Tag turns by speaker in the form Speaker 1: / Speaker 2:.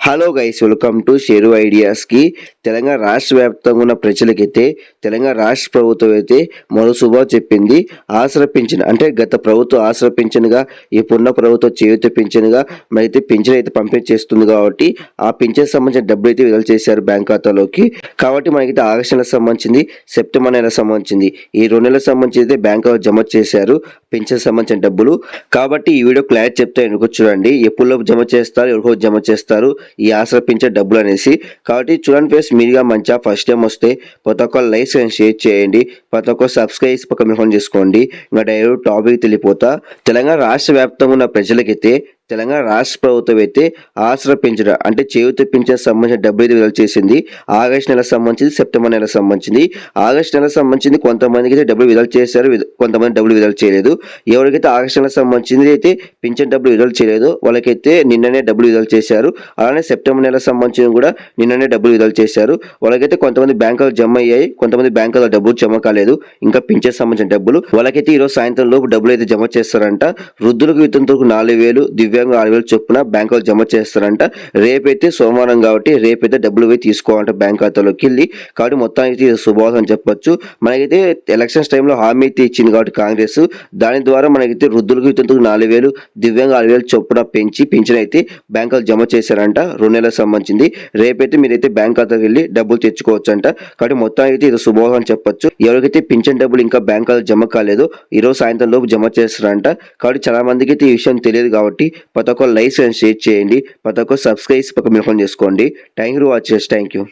Speaker 1: Hello guys welcome to Sheru ఐడియాస్కి Telangana రాష్ట్ర వ్యాప్తంగా ఉన్న ప్రజలకైతే తెలంగాణ రాష్ట్ర ప్రభుత్వం అయితే మరో శుభా చెప్పింది. ఆసర పింఛన్ అంటే గత ప్రభుత్వం ఆసర పింఛన్గా ఇప్పుడున్న ప్రభుత్వం చేయూత పింఛన్గా మరైతే పింఛన్ అయితే పంపిణీ చేస్తుంది కాబట్టి ఆ పింఛన్ సంబంధించిన డబ్బులు అయితే విడుదల చేశారు బ్యాంక్ ఖాతాలోకి. కాబట్టి మనకైతే ఆగస్టు నెలకు సంబంధించింది సెప్టెంబర్ నెలకు సంబంధించింది. ఈ రెండు నెలలకు సంబంధించి అయితే బ్యాంక్ జమ చేశారు. పెన్షన్ సంబంధించిన డబ్బులు. కాబట్టి ఈ వీడియో క్లారిటీ చెప్తే ఎందుకు చూడండి. ఎప్పుడులోపు జమ చేస్తారు ఎవరికో జమ చేస్తారు ఈ ఆసరా పింఛే డబ్బులు అనేసి. కాబట్టి చూడండి ఫ్రెండ్స్ మీరుగా మంచిగా ఫస్ట్ టైం వస్తే ప్రతి ఒక్క లైక్స్ అండ్ షేర్ చేయండి. ప్రతి ఒక్క సబ్స్క్రైబ్ చేసి పక్కన ఫోన్ చేసుకోండి. ఇంకా డైరెక్ట్ టాపిక్ తెలిపోతా తెలంగాణ రాష్ట్ర వ్యాప్తంగా ఉన్న ప్రజలకైతే తెలంగాణ రాష్ట్ర ప్రభుత్వం అయితే ఆసరా పెంచడం అంటే చేయూత పింఛన్ సంబంధించిన డబ్బులు అయితే విడుదల చేసింది. ఆగస్టు నెలకు సంబంధించింది సెప్టెంబర్ నెలకు సంబంధించింది. ఆగస్టు నెలకు సంబంధించింది కొంతమందికి అయితే డబ్బులు విడుదల చేశారు కొంతమంది డబ్బులు విడుదల చేయలేదు. ఎవరికైతే ఆగస్టు నెలకు సంబంధించింది అయితే పింఛన్ డబ్బులు విడుదల చేయలేదు వాళ్ళకైతే నిన్ననే డబ్బులు విడుదల చేశారు. అలానే సెప్టెంబర్ నెలకు సంబంధించిన కూడా నిన్ననే డబ్బులు విడుదల చేశారు. వాళ్ళకైతే కొంతమంది బ్యాంకులు జమ అయ్యాయి కొంతమంది బ్యాంకుల డబ్బులు జమ కాలేదు ఇంకా పింఛన్ సంబంధించిన డబ్బులు. వాళ్ళకైతే ఈరోజు సాయంత్రం లోపు డబ్బులు అయితే జమ చేస్తారంట. వృద్ధులకు వితంతులకు నాలుగు వేలు దివ్య దివ్యాంగులు ఆరు వేలు చొప్పున బ్యాంకులో జమ చేస్తారంట. రేపైతే సోమవారం కాబట్టి రేపైతే డబ్బులు పోయి తీసుకోవాలంట బ్యాంక్ ఖాతాలోకి వెళ్ళి. కాబట్టి మొత్తానికి ఇది అని చెప్పొచ్చు. మనకైతే ఎలక్షన్స్ టైంలో హామీ అయితే ఇచ్చింది కాబట్టి కాంగ్రెస్. దాని ద్వారా మనకైతే వృద్ధులకు ఇతరులకు నాలుగు వేలు దివ్యాంగ ఆరు వేలు చొప్పున పెంచి పింఛన్ అయితే బ్యాంకులు జమ చేశారంట. రెండు నెలలకు సంబంధించింది. రేపైతే మీరైతే బ్యాంక్ ఖాతాకి వెళ్ళి డబ్బులు తెచ్చుకోవచ్చు అంట కాబట్టి మొత్తానికి అయితే ఇది శుభవార్త అని చెప్పొచ్చు. ఎవరికైతే పింఛన్ డబ్బులు ఇంకా బ్యాంక్ ఖాతాలో జమ కాలేదో ఈరోజు సాయంత్రం లోపు జమ చేస్తారంట. కాబట్టి చాలా మందికి అయితే ఈ విషయం తెలియదు కాబట్టి ప్రతి ఒక్క లైక్స్ అండ్ షేర్ చేయండి. ప్రతి ఒక్క సబ్స్క్రైబ్ పక్క మిషన్ చేసుకోండి. Thank you watch thank you.